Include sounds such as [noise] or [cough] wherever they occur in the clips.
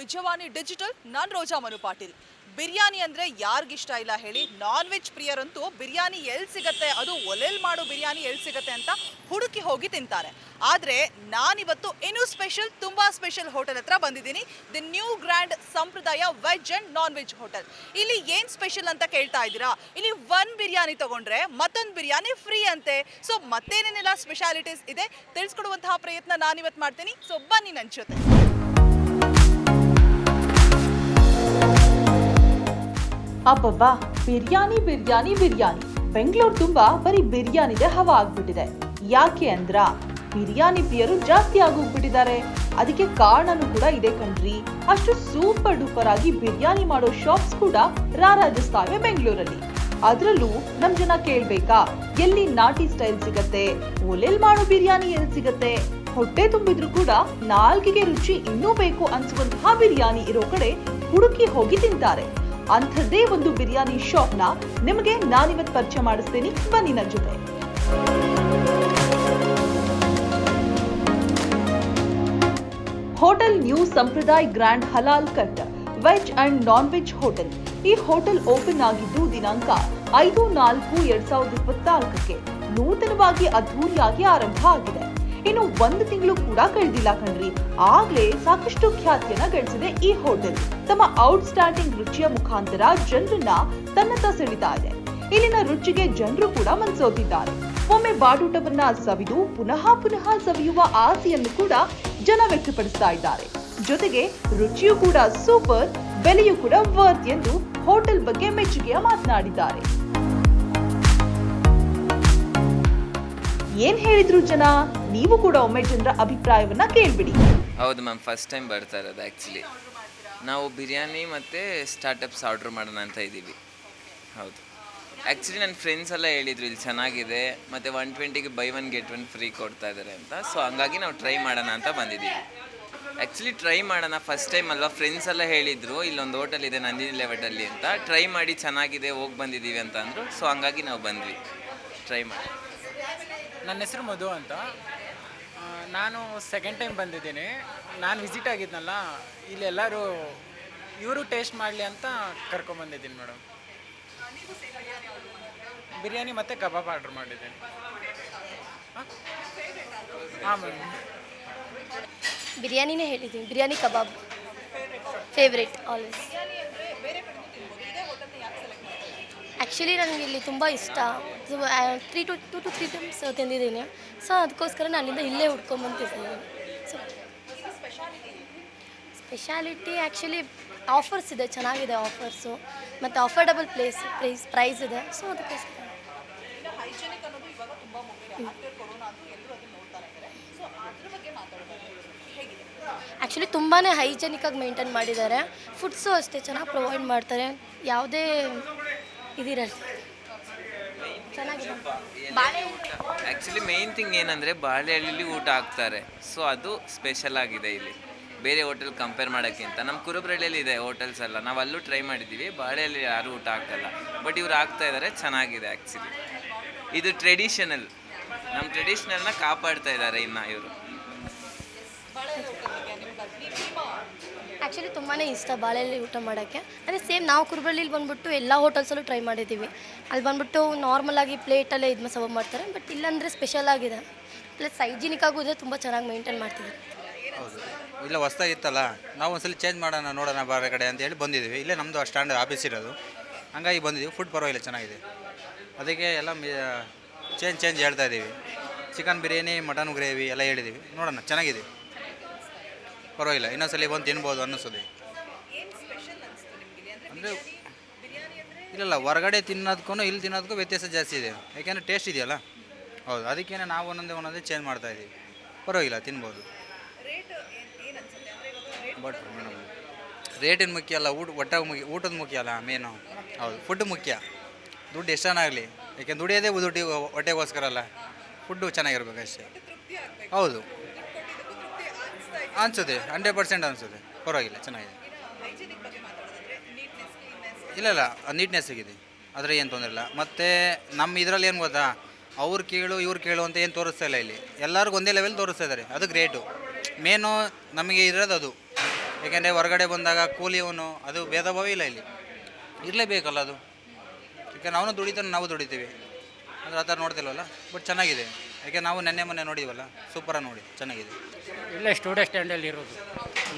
ನಿಜವಾಣಿ digital, ನಾನ್ ರೋಜಾ ಮನು ಪಾಟೀಲ್. ಬಿರಿಯಾನಿ ಅಂದ್ರೆ ಯಾರಿಗಿಷ್ಟ ಇಲ್ಲ ಹೇಳಿ ನಾನ್ ವೆಜ್ ಪ್ರಿಯರಂತೂ ಬಿರಿಯಾನಿ ಎಲ್ಲಿ ಸಿಗತ್ತೆ? ಅದು ಒಲೆಲ್ ಮಾಡೋ ಬಿರಿಯಾನಿ ಎಲ್ಲಿ ಸಿಗತ್ತೆ ಅಂತ ಹುಡುಕಿ ಹೋಗಿ ತಿಂತಾರೆ. ಆದ್ರೆ ನಾನಿವತ್ತು ಇನ್ನೂ ಸ್ಪೆಷಲ್, ತುಂಬಾ ಸ್ಪೆಷಲ್ ಹೋಟೆಲ್ ಹತ್ರ ಬಂದಿದ್ದೀನಿ. The new grand Sampradaya veg and non veg hotel. ಇಲ್ಲಿ ಏನ್ ಸ್ಪೆಷಲ್ ಅಂತ ಕೇಳ್ತಾ ಇದ್ದೀರಾ? ಇಲ್ಲಿ ಒನ್ ಬಿರಿಯಾನಿ ತಗೊಂಡ್ರೆ ಮತ್ತೊಂದು ಬಿರಿಯಾನಿ ಫ್ರೀ ಅಂತೆ. ಸೊ ಮತ್ತೇನೇನೆಲ್ಲ ಸ್ಪೆಷಾಲಿಟೀಸ್ ಇದೆ? ತಿಳಿಸ್ಕೊಡುವಂತಹ ಪ್ರಯತ್ನ ನಾನಿವತ್ತು ಮಾಡ್ತೀನಿ. ಸೊ ಬನ್ನಿ ನನ್ನ ಜೊತೆ. ಅಬ್ಬಬ್ಬಾ, ಬಿರಿಯಾನಿ ಬಿರಿಯಾನಿ ಬಿರಿಯಾನಿ. ಬೆಂಗಳೂರು ತುಂಬಾ ಬರೀ ಬಿರಿಯಾನಿದೆ ಹವಾ ಆಗ್ಬಿಟ್ಟಿದೆ. ಯಾಕೆ ಅಂದ್ರ, ಬಿರಿಯಾನಿ ಪ್ರಿಯರು ಜಾಸ್ತಿ ಆಗೋಗ್ಬಿಟ್ಟಿದ್ದಾರೆ. ಅದಕ್ಕೆ ಕಾರಣನೂ ಕೂಡ ಇದೆ ಕಣ್ರಿ. ಅಷ್ಟು ಸೂಪರ್ ಡೂಪರ್ ಆಗಿ ಬಿರಿಯಾನಿ ಮಾಡೋ ಶಾಪ್ಸ್ ಕೂಡ ರಾರಾಜಿಸ್ತಾವೆ ಬೆಂಗಳೂರಲ್ಲಿ. ಅದ್ರಲ್ಲೂ ನಮ್ ಜನ ಕೇಳ್ಬೇಕಾ, ಎಲ್ಲಿ ನಾಟಿ ಸ್ಟೈಲ್ ಸಿಗತ್ತೆ, ಒಲೆಲ್ ಮಾಡೋ ಬಿರಿಯಾನಿ ಎಲ್ಲಿ ಸಿಗತ್ತೆ? ಹೊಟ್ಟೆ ತುಂಬಿದ್ರು ಕೂಡ ನಾಲ್ಕಿಗೆ ರುಚಿ ಇನ್ನೂ ಬೇಕು ಅನ್ಸುವಂತಹ ಬಿರಿಯಾನಿ ಇರೋ ಕಡೆ ಹುಡುಕಿ ಹೋಗಿ ತಿಂತಾರೆ. ಅಂಥದ್ದೇ ಒಂದು ಬಿರಿಯಾನಿ ಶಾಪ್ನ ನಿಮಗೆ ನಾನಿವತ್ತು ಪರಿಚಯ ಮಾಡಿಸ್ತೀನಿ. ಬನ್ನಿ ನನ್ನ ಜೊತೆ. Hotel new Sampraday grand halal cut, veg and non veg hotel. ಈ ಹೋಟೆಲ್ ಓಪನ್ ಆಗಿದ್ದು ದಿನಾಂಕ ಐದು ನಾಲ್ಕು ಎರಡ್ ಸಾವಿರದ ಇಪ್ಪತ್ನಾಲ್ಕಕ್ಕೆ. ನೂತನವಾಗಿ ಅದ್ಧೂರಿಯಾಗಿ ಆರಂಭ ಆಗಿದೆ. ಇನ್ನು ಒಂದು ತಿಂಗಳು ಕೂಡ ಕಳೆದಿಲ್ಲ ಕಣ್ರಿ. ಆಗ್ಲೇ ಸಾಕಷ್ಟು ಖ್ಯಾತಿಯನ್ನ ಗಳಿಸಿದೆ ಈ ಹೋಟೆಲ್. ತಮ್ಮ ಔಟ್ ಔಟ್ಸ್ಟ್ಯಾಂಡಿಂಗ್ ರುಚಿಯ ಮುಖಾಂತರ ಜನರನ್ನ ತನ್ನತ್ತ ಸೆಳಿತಾ ಇದೆ. ಇಲ್ಲಿನ ರುಚಿಗೆ ಜನರು ಕೂಡ ಮನ್ಸೋತಿದ್ದಾರೆ. ಒಮ್ಮೆ ಬಾಡೂಟವನ್ನ ಸವಿದು ಪುನಃ ಪುನಃ ಸವಿಯುವ ಆಸೆಯನ್ನು ಕೂಡ ಜನ ವ್ಯಕ್ತಪಡಿಸ್ತಾ ಇದ್ದಾರೆ. ಜೊತೆಗೆ ರುಚಿಯೂ ಕೂಡ ಸೂಪರ್, ಬೆಲೆಯೂ ಕೂಡ ವರ್ತ್ ಎಂದು ಹೋಟೆಲ್ ಬಗ್ಗೆ ಮೆಚ್ಚುಗೆಯ ಮಾತನಾಡಿದ್ದಾರೆ. ಏನ್ ಹೇಳಿದ್ರು ಜನ? ನೀವು ಕೂಡ ಒಮ್ಮೆ ಜನರ ಅಭಿಪ್ರಾಯವನ್ನ ಕೇಳ್ಬಿಡಿ. ಹೌದು ಮ್ಯಾಮ್ ಫಸ್ಟ್ ಟೈಮ್ ಬರ್ತಾ ಇರೋದು ಆ್ಯಕ್ಚುಲಿ ನಾವು ಬಿರಿಯಾನಿ ಮತ್ತು ಸ್ಟಾರ್ಟಪ್ಸ್ ಆರ್ಡ್ರ್ ಮಾಡೋಣ ಅಂತ ಇದ್ದೀವಿ. ಹೌದು. ಆ್ಯಕ್ಚುಲಿ ನನ್ನ ಫ್ರೆಂಡ್ಸ್ ಎಲ್ಲ ಹೇಳಿದ್ರು ಇಲ್ಲಿ ಚೆನ್ನಾಗಿದೆ ಮತ್ತು one ಟ್ವೆಂಟಿಗೆ buy one get one free ಕೊಡ್ತಾ ಇದ್ದಾರೆ ಅಂತ. ಸೊ ಹಂಗಾಗಿ ನಾವು ಟ್ರೈ ಮಾಡೋಣ ಅಂತ ಬಂದಿದ್ದೀವಿ. ಆ್ಯಕ್ಚುಲಿ ಟ್ರೈ ಮಾಡೋಣ ಫಸ್ಟ್ ಟೈಮ್ ಅಲ್ವಾ? ಫ್ರೆಂಡ್ಸ್ ಎಲ್ಲ ಹೇಳಿದರು ಇಲ್ಲೊಂದು ಹೋಟೆಲ್ ಇದೆ ನಂದಿನಿ ಲೆವೆಟಲ್ಲಿ ಅಂತ. ಟ್ರೈ ಮಾಡಿ ಚೆನ್ನಾಗಿದೆ ಹೋಗಿ ಬಂದಿದ್ದೀವಿ ಅಂತ ಅಂದರು. ಸೊ ಹಂಗಾಗಿ ನಾವು ಬಂದ್ವಿ. ಟ್ರೈ ಮಾಡಿ. ನನ್ನ ಹೆಸರು ಮಧು ಅಂತ. ನಾನು ಸೆಕೆಂಡ್ ಟೈಮ್ ಬಂದಿದ್ದೀನಿ. ನಾನು ವಿಸಿಟ್ ಆಗಿದ್ನಲ್ಲ ಇಲ್ಲಿ ಎಲ್ಲರೂ ಇವರು ಟೇಸ್ಟ್ ಮಾಡಲಿ ಅಂತ ಕರ್ಕೊಂಬಂದಿದ್ದೀನಿ ಮೇಡಮ್ ಬಿರಿಯಾನಿ ಮತ್ತು ಕಬಾಬ್ ಆರ್ಡ್ರ್ ಮಾಡಿದ್ದೀನಿ. ಹಾಂ? ಮೇಡಮ್ ಬಿರಿಯಾನಿನೇ ಹೇಳಿದ್ದೀನಿ. Biryani kebab. Favourite always actually ನನಗೆ ಇಲ್ಲಿ ತುಂಬ ಇಷ್ಟ. Three two two two three times ತಿಂದಿದ್ದೀನಿ. So ಅದಕ್ಕೋಸ್ಕರ ನಾನು ಅಲ್ಲಿಂದ ಇಲ್ಲೇ ಹುಡ್ಕೊಂಬಂತಿದ್ದೀನಿ ಸೊ ಸ್ಪೆಷಾಲಿಟಿ ಆ್ಯಕ್ಚುಲಿ ಆಫರ್ಸ್ ಇದೆ, ಚೆನ್ನಾಗಿದೆ ಆಫರ್ಸು ಮತ್ತು ಅಫೋರ್ಡಬಲ್ ಪ್ಲೇಸ್ ಪ್ರೈಸ್ ಪ್ರೈಸ್ ಇದೆ. ಸೊ ಅದಕ್ಕೋಸ್ಕರ. ಆ್ಯಕ್ಚುಲಿ ತುಂಬಾ ಹೈಜೆನಿಕಾಗಿ ಮೇಂಟೈನ್ ಮಾಡಿದ್ದಾರೆ. ಫುಡ್ಸು ಅಷ್ಟೇ ಚೆನ್ನಾಗಿ ಪ್ರೊವೈಡ್ ಮಾಡ್ತಾರೆ. ಯಾವುದೇ ಇದಿರಲ್ಲ ಚೆನ್ನಾಗಿದೆ. ಬಾಳೆ ಆ್ಯಕ್ಚುಲಿ ಮೇನ್ ಥಿಂಗ್ ಏನಂದರೆ ಬಾಳೆಹಳ್ಳಿಲಿ ಊಟ ಹಾಕ್ತಾರೆ. ಸೊ ಅದು ಸ್ಪೆಷಲ್ ಆಗಿದೆ ಇಲ್ಲಿ. ಬೇರೆ ಹೋಟೆಲ್ ಕಂಪೇರ್ ಮಾಡೋಕ್ಕಿಂತ ನಮ್ಮ ಕುರುಬ್ರಳ್ಳಿಯಲ್ಲಿ ಇದೆ ಹೋಟೆಲ್ಸ್ ಎಲ್ಲ. ನಾವು ಅಲ್ಲೂ ಟ್ರೈ ಮಾಡಿದ್ದೀವಿ. ಬಾಳೆಹಳ್ಳಿ ಯಾರೂ ಊಟ ಹಾಕಲ್ಲ. ಬಟ್ ಇವ್ರು ಹಾಕ್ತಾ ಇದ್ದಾರೆ ಚೆನ್ನಾಗಿದೆ ಆ್ಯಕ್ಚುಲಿ ಇದು ಟ್ರೆಡಿಷನಲ್ ನಮ್ಮ ಟ್ರೆಡಿಷನಲ್ನ ಕಾಪಾಡ್ತಾ ಇದ್ದಾರೆ ಇನ್ನು ಇವರು. ಆ್ಯಕ್ಚುಲಿ ತುಂಬಾ ಇಷ್ಟ ಬಾಳೆಯಲ್ಲಿ ಊಟ ಮಾಡೋಕ್ಕೆ. ಅಂದರೆ ಸೇಮ್ ನಾವು ಕುರುಬಳ್ಳಿಲಿ ಬಂದುಬಿಟ್ಟು ಎಲ್ಲ ಹೋಟೆಲ್ಸಲ್ಲೂ ಟ್ರೈ ಮಾಡಿದ್ದೀವಿ. ಅಲ್ಲಿ ಬಂದ್ಬಿಟ್ಟು ನಾರ್ಮಲಾಗಿ ಪ್ಲೇಟಲ್ಲೇ ಇದು ಸರ್ವ್ ಮಾಡ್ತಾರೆ ಬಟ್ ಇಲ್ಲಾಂದರೆ ಸ್ಪೆಷಲ್ ಆಗಿದೆ. ಪ್ಲಸ್ ಹೈಜಿನಿಕ್ ಇದೆ, ತುಂಬ ಚೆನ್ನಾಗಿ ಮೇಂಟೈನ್ ಹೌದು. ಇಲ್ಲ ಹೊಸ್ದಾಗಿತ್ತಲ್ಲ ನಾವು ಒಂದ್ಸಲ ಚೇಂಜ್ ಮಾಡೋಣ, ನೋಡೋಣ ಬೇರೆ ಕಡೆ ಅಂತ ಹೇಳಿ ಬಂದಿದ್ದೀವಿ. ಇಲ್ಲೇ ನಮ್ಮದು ಸ್ಟ್ಯಾಂಡರ್ಡ್ ಆಫೀಸ್ ಇರೋದು. ಹಂಗಾಗಿ ಬಂದಿದ್ದೀವಿ. ಫುಡ್ ಪರವಾಗಿಲ್ಲ, ಚೆನ್ನಾಗಿದೆ. ಅದಕ್ಕೆ ಎಲ್ಲ ಚೇಂಜ್ ಚೇಂಜ್ ಹೇಳ್ತಾ ಇದ್ದೀವಿ. ಚಿಕನ್ ಬಿರಿಯಾನಿ ಮಟನ್ ಗ್ರೇವಿ ಎಲ್ಲ ಹೇಳಿದ್ದೀವಿ. ನೋಡೋಣ, ಚೆನ್ನಾಗಿದೆ. ಪರವಾಗಿಲ್ಲ ಇನ್ನೊಂದ್ಸಲಿ ಬಂದು ತಿನ್ಬೋದು ಅನ್ನಿಸ್ತದೆ ಅಂದರೆ ಇಲ್ಲಲ್ಲ ಹೊರಗಡೆ ತಿನ್ನೋದಕ್ಕೂ ಇಲ್ಲಿ ತಿನ್ನೋದಕ್ಕೂ ವ್ಯತ್ಯಾಸ ಜಾಸ್ತಿ ಇದೆ. ಯಾಕೆಂದರೆ ಟೇಸ್ಟ್ ಇದೆಯಲ್ಲ? ಹೌದು ಅದಕ್ಕೇನೆ ನಾವು ಒಂದೊಂದೇ ಒಂದೊಂದೇ ಚೇಂಜ್ ಮಾಡ್ತಾ ಇದ್ದೀವಿ. ಪರವಾಗಿಲ್ಲ ತಿನ್ಬೋದು. ಬಟ್ ಮೇಡಮ್ ರೇಟಿನ ಮುಖ್ಯ ಅಲ್ಲ ಊಟ ಒಟ್ಟ ಮುಖ್ಯ ಊಟದ ಮುಖ್ಯ ಅಲ್ಲ ಮೇನು ಹೌದು ಫುಡ್ ಮುಖ್ಯ. ದುಡ್ಡು ಎಷ್ಟಾಗಲಿ ಯಾಕೆಂದ್ರೆ ದುಡಿಯೋದೇ ದುಡ್ಡಿ ಹೊಟ್ಟೆಗೋಸ್ಕರ ಅಲ್ಲ. ಫುಡ್ಡು ಚೆನ್ನಾಗಿರ್ಬೇಕು ಅಷ್ಟೇ ಹೌದು. ಅನ್ಸುತ್ತೆ ಹಂಡ್ರೆಡ್ ಪರ್ಸೆಂಟ್ ಅನಿಸುತ್ತೆ. ಪರವಾಗಿಲ್ಲ, ಚೆನ್ನಾಗಿದೆ. ಇಲ್ಲ ಇಲ್ಲ ನೀಟ್ನೆಸ್ ಆಗಿದೆ ಆದರೆ ಏನು ತೊಂದರೆ ಇಲ್ಲ. ಮತ್ತು ನಮ್ಮ ಇದರಲ್ಲಿ ಏನು ಗೊತ್ತಾ? ಅವ್ರು ಕೇಳು, ಇವ್ರು ಕೇಳು ಅಂತ ಏನು ತೋರಿಸ್ತಾ ಇಲ್ಲ ಇಲ್ಲಿ. ಎಲ್ಲರಿಗೂ ಒಂದೇ ಲೆವೆಲ್ ತೋರಿಸ್ತಾ ಇದ್ದಾರೆ ಅದು ಗ್ರೇಟು ಮೇನು ನಮಗೆ ಇರೋದು ಅದು. ಏಕೆಂದರೆ ಹೊರಗಡೆ ಬಂದಾಗ ಕೂಲಿಯವನು ಅದು ಭೇದ ಭಾವ ಇಲ್ಲ ಇಲ್ಲಿ. ಇರಲೇಬೇಕಲ್ಲ ಅದು. ಯಾಕೆ ಅವನು ದುಡಿತಾನೆ, ನಾವು ದುಡಿತೀವಿ. ಅಂದರೆ ಆ ಥರ ನೋಡ್ತಿಲ್ವಲ್ಲ? ಬಟ್ ಚೆನ್ನಾಗಿದೆ. ಯಾಕೆ ನಾವು ನೆನ್ನೆ ಮೊನ್ನೆ ನೋಡಿವಲ್ಲ ಸೂಪರಾಗಿ ನೋಡಿ, ಚೆನ್ನಾಗಿದೆ. ಇಲ್ಲೇ ಸ್ಟೂಡಿಯೋ ಸ್ಟ್ಯಾಂಡಲ್ಲಿ ಇರೋದು,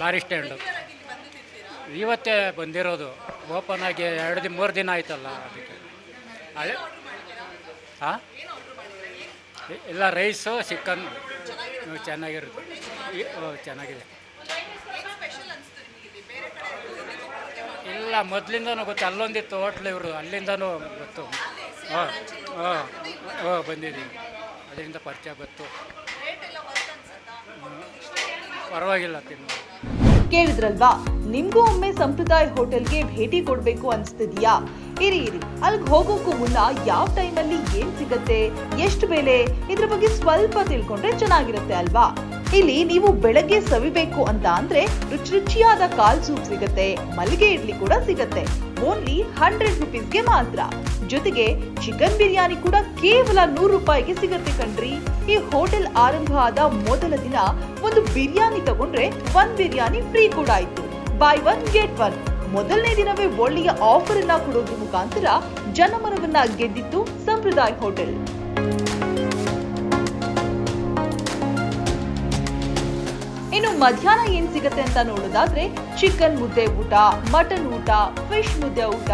ಲಾರಿ ಸ್ಟ್ಯಾಂಡು ಇವತ್ತೇ ಬಂದಿರೋದು ಓಪನ್ ಆಗಿ ಎರಡು ದಿನ ಮೂರು ದಿನ ಆಯ್ತಲ್ಲ ಅದಕ್ಕೆ. ಅದೇ ಹಾಂ ಇಲ್ಲ ರೈಸು ಚಿಕನ್ ಚೆನ್ನಾಗಿರುತ್ತೆ. ಚೆನ್ನಾಗಿದೆ. ಇಲ್ಲ, ಮೊದಲಿಂದನೂ ಗೊತ್ತು, ಅಲ್ಲೊಂದಿತ್ತು ಹೋಟ್ಲು ಇವರು, ಅಲ್ಲಿಂದನೂ ಗೊತ್ತು. ಹಾಂ ಹಾಂ ಹಾಂ ಬಂದಿದ್ದೀವಿ ಅದರಿಂದ ಪರಿಚಯ ಬಂತು. ಪರವಾಗಿಲ್ಲ ತಿನ್ನು. ಕೇಳಿದ್ರಲ್ವಾ? ನಿಮ್ಗೂ ಒಮ್ಮೆ ಸಂಪ್ರದಾಯ ಹೋಟೆಲ್ಗೆ ಭೇಟಿ ಕೊಡಬೇಕು ಅನ್ಸ್ತಿದ್ಯಾ? ಇರಿ ಇರಿ. ಅಲ್ಲಿಗೆ ಹೋಗೋಕ್ಕೂ ಮುನ್ನ ಯಾವ ಟೈಮಲ್ಲಿ ಏನ್ ಸಿಗತ್ತೆ, ಎಷ್ಟು ಬೆಲೆ? ಇದ್ರ ಬಗ್ಗೆ ಸ್ವಲ್ಪ ತಿಳ್ಕೊಂಡ್ರೆ ಚೆನ್ನಾಗಿರುತ್ತೆ ಅಲ್ವಾ? ಇಲ್ಲಿ ನೀವು ಬೆಳಗ್ಗೆ ಸವಿಬೇಕು ಅಂತ ಅಂದ್ರೆ ರುಚಿ ರುಚಿಯಾದ ಕಾಲ್ ಸೂಪ್ ಸಿಗತ್ತೆ, ಮಲ್ಲಿಗೆ ಇಡ್ಲಿ ಕೂಡ ಸಿಗತ್ತೆ. ಓನ್ಲಿ ಹಂಡ್ರೆಡ್ ರುಪೀಸ್ಗೆ ಮಾತ್ರ. ಜೊತೆಗೆ ಚಿಕನ್ ಬಿರಿಯಾನಿ ಕೂಡ ಕೇವಲ ನೂರು ರೂಪಾಯಿಗೆ ಸಿಗತ್ತೆ ಕಣ್ರಿ. ಈ ಹೋಟೆಲ್ ಆರಂಭ ಆದ ಮೊದಲ ದಿನ ಒಂದು ಬಿರಿಯಾನಿ ತಗೊಂಡ್ರೆ ಒಂದ್ ಬಿರಿಯಾನಿ ಫ್ರೀ ಕೂಡ ಆಯ್ತು. ಬೈ ಒನ್ ಗೆಟ್ ಒನ್ ಮೊದಲನೇ ದಿನವೇ ಒಳ್ಳೆಯ ಆಫರ್ ಅನ್ನ ಕೊಡೋದ್ರ ಮುಖಾಂತರ ಜನಮನವನ್ನ ಗೆದ್ದಿತ್ತು ಸಂಪ್ರದಾಯ ಹೋಟೆಲ್. ಇನ್ನು ಮಧ್ಯಾಹ್ನ ಏನ್ ಸಿಗತ್ತೆ ಅಂತ ನೋಡೋದಾದ್ರೆ ಚಿಕನ್ ಮುದ್ದೆ ಊಟ ಮಟನ್ ಊಟ ಫಿಶ್ ಮುದ್ದೆ ಊಟ,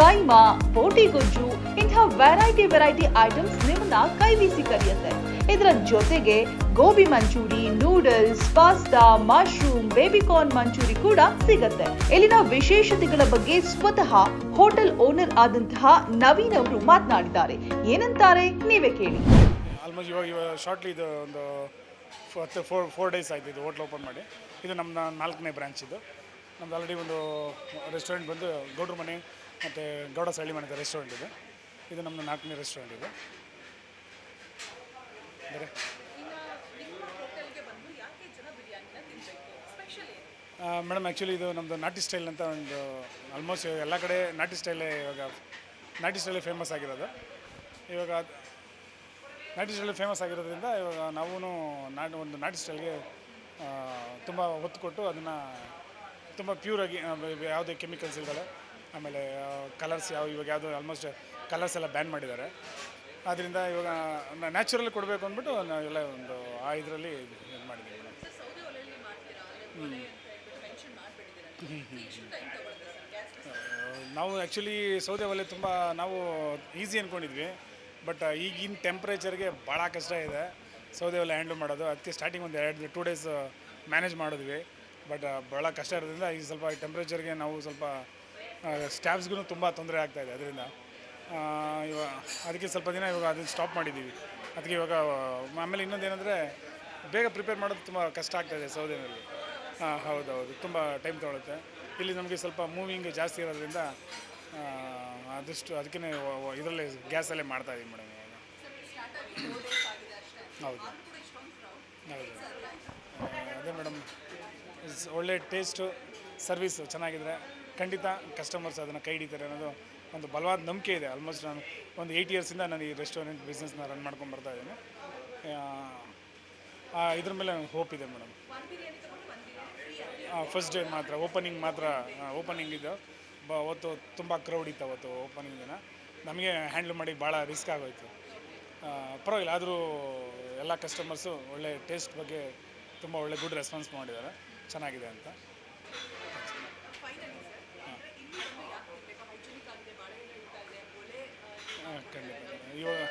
ಕೈಮಾ, ಬೋಟಿ ಗೊಜ್ಜು ಇಂತಹ ವೆರೈಟಿ ವೆರೈಟಿ ಐಟಮ್ಸ್ ನಿಮ್ಮನ್ನ ಕೈ ಬೀಸಿ ಕರೆಯುತ್ತೆ. ಇದರ ಜೊತೆಗೆ gobi manchurian, noodles, pasta mushroom baby corn manchurian ಕೂಡ ಸಿಗುತ್ತೆ. ಇಲ್ಲಿನ ವಿಶೇಷತೆಗಳ ಬಗ್ಗೆ ಸ್ವತಃ ಹೋಟೆಲ್ ಓನರ್ ಆದಂತಹ ನವೀನ್ ಅವರು ಮಾತನಾಡಿದ್ದಾರೆ. ಏನಂತಾರೆ ನೀವೇ ಕೇಳಿ. ಆಲ್ಮೋಸ್ಟ್ ಇವಾಗ ಶಾರ್ಟ್ಲಿ ಇದು ಒಂದು ಹತ್ತು ಫೋರ್ ಫೋರ್ ಡೇಸ್ ಆಯಿತು ಇದು ಹೋಟ್ಲ್ ಓಪನ್ ಮಾಡಿ. ಇದು ನಮ್ಮ ನಾಲ್ಕನೇ ಬ್ರಾಂಚ್ ಇದು. ನಮ್ದು ಆಲ್ರೆಡಿ ಒಂದು ರೆಸ್ಟೋರೆಂಟ್ ಬಂದು ಗೌಡ್ರ ಮನೆ ಮತ್ತು ಗೌಡ ಸಳ್ಳಿ ಮನೆ ರೆಸ್ಟೋರೆಂಟ್ ಇದೆ. ಇದು ನಮ್ಮದು ನಾಲ್ಕನೇ ರೆಸ್ಟೋರೆಂಟ್ ಇದೆ. ಮೇಡಮ್ ಆ್ಯಕ್ಚುಲಿ ಇದು ನಮ್ಮದು ನಾಟಿ ಸ್ಟೈಲ್ ಅಂತ ಒಂದು ಆಲ್ಮೋಸ್ಟ್ ಎಲ್ಲ ಕಡೆ ನಾಟಿ ಸ್ಟೈಲೇ ಇವಾಗ ನಾಟಿ ಸ್ಟೈಲೇ ಫೇಮಸ್ ಆಗಿರೋದು. ಇವಾಗ ನಾಟಿ ಸ್ಟೈಲ್ ಫೇಮಸ್ ಆಗಿರೋದ್ರಿಂದ ಇವಾಗ ನಾವು ನಾಟ್ ಒಂದು ನಾಟಿ ಸ್ಟೈಲ್ಗೆ ತುಂಬ ಒತ್ತು ಕೊಟ್ಟು ಅದನ್ನು ತುಂಬ ಪ್ಯೂರಾಗಿ ಯಾವುದೇ ಕೆಮಿಕಲ್ಸ್ ಇಲ್ಲದೆ ಆಮೇಲೆ ಕಲರ್ಸ್ ಯಾವ ಇವಾಗ ಯಾವುದು ಆಲ್ಮೋಸ್ಟ್ ಕಲರ್ಸ್ ಎಲ್ಲ ಬ್ಯಾನ್ ಮಾಡಿದ್ದಾರೆ. ಆದ್ದರಿಂದ ಇವಾಗ ನ್ಯಾಚುರಲ್ ಕೊಡಬೇಕು ಅಂದ್ಬಿಟ್ಟು ನಾವೆಲ್ಲ ಒಂದು ಆ ಇದರಲ್ಲಿ ಇದು ಮಾಡಿದ್ದೀವಿ. ನಾವು ಆ್ಯಕ್ಚುಲಿ ಸೌದೆ ಒಲೆ ತುಂಬ ನಾವು ಈಸಿ ಅಂದ್ಕೊಂಡಿದ್ವಿ ಬಟ್ ಈಗಿನ ಟೆಂಪ್ರೇಚರ್ಗೆ ಭಾಳ ಕಷ್ಟ ಇದೆ. ಸೌದೆ ಒಲೆ ಹ್ಯಾಂಡಲ್ ಮಾಡೋದು. ಅದಕ್ಕೆ ಸ್ಟಾರ್ಟಿಂಗ್ ಒಂದು ಎರಡು ಟೂ ಡೇಸ್ ಮ್ಯಾನೇಜ್ ಮಾಡಿದ್ವಿ. ಬಟ್ ಭಾಳ ಕಷ್ಟ ಇರೋದ್ರಿಂದ ಈಗ ಸ್ವಲ್ಪ ಟೆಂಪ್ರೇಚರ್ಗೆ ನಾವು ಸ್ವಲ್ಪ ಸ್ಟಾಫ್ಸ್ಗೂ ತುಂಬ ತೊಂದರೆ ಆಗ್ತಾಯಿದೆ ಅದರಿಂದ. ಇವಾಗ ಅದಕ್ಕೆ ಸ್ವಲ್ಪ ದಿನ ಇವಾಗ ಅದನ್ನು ಸ್ಟಾಪ್ ಮಾಡಿದ್ದೀವಿ. ಅದಕ್ಕೆ ಇವಾಗ ಆಮೇಲೆ ಇನ್ನೊಂದು ಏನಂದರೆ ಬೇಗ ಪ್ರಿಪೇರ್ ಮಾಡೋದು ತುಂಬ ಕಷ್ಟ ಆಗ್ತಾಯಿದೆ ಸೌದೆನಲ್ಲಿ ಹಾಂ, ಹೌದೌದು. ತುಂಬ ಟೈಮ್ ತೊಗೊಳುತ್ತೆ. ಇಲ್ಲಿ ನಮಗೆ ಸ್ವಲ್ಪ ಮೂವಿಂಗ್ ಜಾಸ್ತಿ ಇರೋದ್ರಿಂದ ಆದಷ್ಟು ಅದಕ್ಕೆ ಇದರಲ್ಲೇ ಗ್ಯಾಸಲ್ಲೇ ಮಾಡ್ತಾ ಇದೀವಿ ಮೇಡಮ್ ಇವಾಗ. ಹೌದು. ಹೌದು. ಅದೇ ಮೇಡಮ್ ಒಳ್ಳೆ ಟೇಸ್ಟು ಸರ್ವಿಸು ಚೆನ್ನಾಗಿದ್ರೆ ಖಂಡಿತ ಕಸ್ಟಮರ್ಸ್ ಅದನ್ನು ಕೈ ಹಿಡಿತಾರೆ ಅನ್ನೋದು ಒಂದು ಬಲವಾದ ನಂಬಿಕೆ ಇದೆ. ಆಲ್ಮೋಸ್ಟ್ ನಾನು ಒಂದು ಏಯ್ಟ್ ಇಯರ್ಸಿಂದ ನಾನು ಈ ರೆಸ್ಟೋರೆಂಟ್ ಬಿಸ್ನೆಸ್ನ ರನ್ ಮಾಡ್ಕೊಂಡು ಬರ್ತಾ ಇದ್ದೀನಿ. ಇದ್ರ ಮೇಲೆ ಹೋಪ್ ಇದೆ ಮೇಡಮ್. ಫಸ್ಟ್ ಡೇ ಮಾತ್ರ ಓಪನಿಂಗ್ ಮಾತ್ರ ಓಪನಿಂಗ್ ಇದು. ಬ ಅವತ್ತು ತುಂಬ ಕ್ರೌಡ್ ಇತ್ತು ಅವತ್ತು ಓಪನಿಂಗ್ ದಿನ. ನಮಗೆ ಹ್ಯಾಂಡ್ಲ್ ಮಾಡಿ ಭಾಳ ರಿಸ್ಕ್ ಆಗೋಯ್ತು. ಪರವಾಗಿಲ್ಲ ಆದರೂ ಎಲ್ಲ ಕಸ್ಟಮರ್ಸು ಒಳ್ಳೆ ಟೇಸ್ಟ್ ಬಗ್ಗೆ ತುಂಬ ಒಳ್ಳೆ ಗುಡ್ ರೆಸ್ಪಾನ್ಸ್ ಮಾಡಿದ್ದಾರೆ. ಚೆನ್ನಾಗಿದೆ ಅಂತ. ಹಾಂ. ಖಂಡಿತ. ಇವಾಗ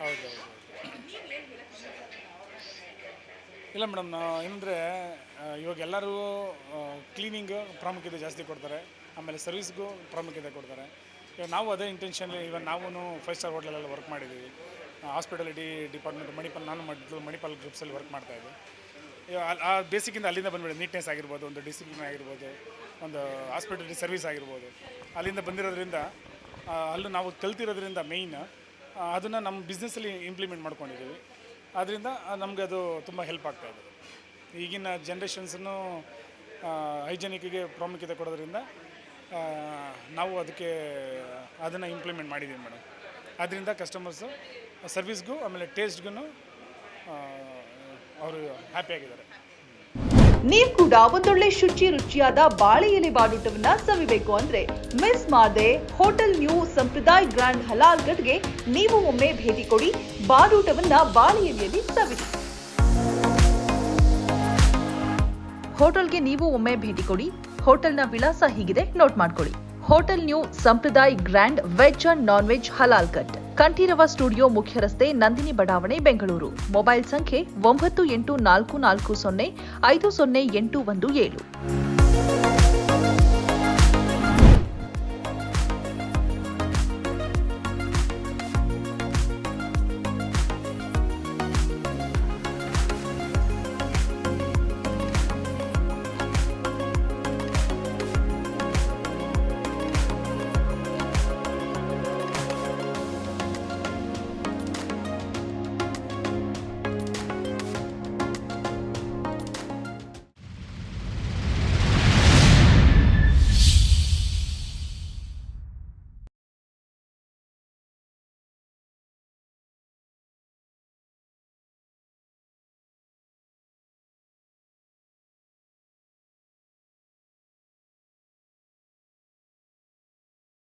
ಹೌದು ಹೌದು. [clears throat] ಇಲ್ಲ ಮೇಡಮ್ ಏನಂದರೆ ಇವಾಗ ಎಲ್ಲರೂ ಕ್ಲೀನಿಂಗ್ ಪ್ರಾಮುಖ್ಯತೆ ಜಾಸ್ತಿ ಕೊಡ್ತಾರೆ. ಆಮೇಲೆ ಸರ್ವಿಸ್ಗೂ ಪ್ರಾಮುಖ್ಯತೆ ಕೊಡ್ತಾರೆ. ಇವಾಗ ನಾವು ಅದೇ ಇಂಟೆನ್ಷನ್ ಇವಾಗ ನಾವು ಫೈವ್ ಸ್ಟಾರ್ ಹೋಟ್ಲಲ್ಲೆಲ್ಲ ವರ್ಕ್ ಮಾಡಿದ್ದೀವಿ. ಹಾಸ್ಪಿಟಾಲಿಟಿ ಡಿಪಾರ್ಟ್ಮೆಂಟ್ ಮಣಿಪಾಲ್, ನಾನು ಮೊದಲು ಮಣಿಪಾಲ್ ಗ್ರೂಪ್ಸಲ್ಲಿ ವರ್ಕ್ ಮಾಡ್ತಾಯಿದ್ದೆ ಆ ಬೇಸಿಕ್ಕಿಂದ ಅಲ್ಲಿಂದ ಬಂದ್ಬಿಡಿ ನೀಟ್ನೆಸ್ ಆಗಿರ್ಬೋದು, ಒಂದು ಡಿಸಿಪ್ಲಿನ್ ಆಗಿರ್ಬೋದು, ಒಂದು ಹಾಸ್ಪಿಟಲಿಟಿ ಸರ್ವಿಸ್ ಆಗಿರ್ಬೋದು. ಅಲ್ಲಿಂದ ಬಂದಿರೋದ್ರಿಂದ ಅಲ್ಲೂ ನಾವು ಕಲ್ತಿರೋದ್ರಿಂದ ಮೇಯ್ನ್ ಅದನ್ನು ನಮ್ಮ ಬಿಸ್ನೆಸ್ಸಲ್ಲಿ ಇಂಪ್ಲಿಮೆಂಟ್ ಮಾಡ್ಕೊಂಡಿದ್ದೀವಿ. ಆದ್ದರಿಂದ ನಮಗೆ ಅದು ತುಂಬ ಹೆಲ್ಪ್ ಆಗ್ತಾ ಇದೆ. ಈಗಿನ ಜನ್ರೇಷನ್ಸನ್ನು ಹೈಜೆನಿಕ್ಗೆ ಪ್ರಾಮುಖ್ಯತೆ ಕೊಡೋದ್ರಿಂದ ನಾವು ಅದಕ್ಕೆ, ಅದನ್ನು ಇಂಪ್ಲಿಮೆಂಟ್ ಮಾಡಿದ್ದೀವಿ ಮೇಡಮ್. ಅದರಿಂದ ಕಸ್ಟಮರ್ಸು ಸರ್ವಿಸ್ಗೂ ಆಮೇಲೆ ಟೇಸ್ಟ್ಗೂ ಅವರು ಹ್ಯಾಪಿಯಾಗಿದ್ದಾರೆ ನೀವು ಕೂಡ ಒಂದೊಳ್ಳೆ ಶುಚಿ ರುಚಿಯಾದ ಬಾಳೆ ಎಲೆ ಬಾಡೂಟವನ್ನ ಸವಿಬೇಕು ಅಂದ್ರೆ ಮಿಸ್ ಮಾಡದೆ hotel new Sampradaya grand halal ಗಟ್ಗೆ ನೀವು ಒಮ್ಮೆ ಭೇಟಿ ಕೊಡಿ, ಬಾಡೂಟವನ್ನ ಬಾಳೆ ಎಲೆಯಲ್ಲಿ ಸವಿರಿ ಹೋಟೆಲ್ಗೆ ನೀವು ಒಮ್ಮೆ ಭೇಟಿ ಕೊಡಿ. ಹೋಟೆಲ್ನ ವಿಳಾಸ ಹೀಗಿದೆ, ನೋಟ್ ಮಾಡ್ಕೊಳ್ಳಿ. Hotel new Sampraday grand veg and non veg halal cut. Kanteerava studio ಮುಖ್ಯ ರಸ್ತೆ ನಂದಿನಿ ಬಡಾವಣೆ, ಬೆಂಗಳೂರು. ಮೊಬೈಲ್ ಸಂಖ್ಯೆ ಒಂಬತ್ತು ಎಂಟು ನಾಲ್ಕು ನಾಲ್ಕು ಸೊನ್ನೆ ಐದು ಸೊನ್ನೆ ಎಂಟು ಒಂದು ಏಳು.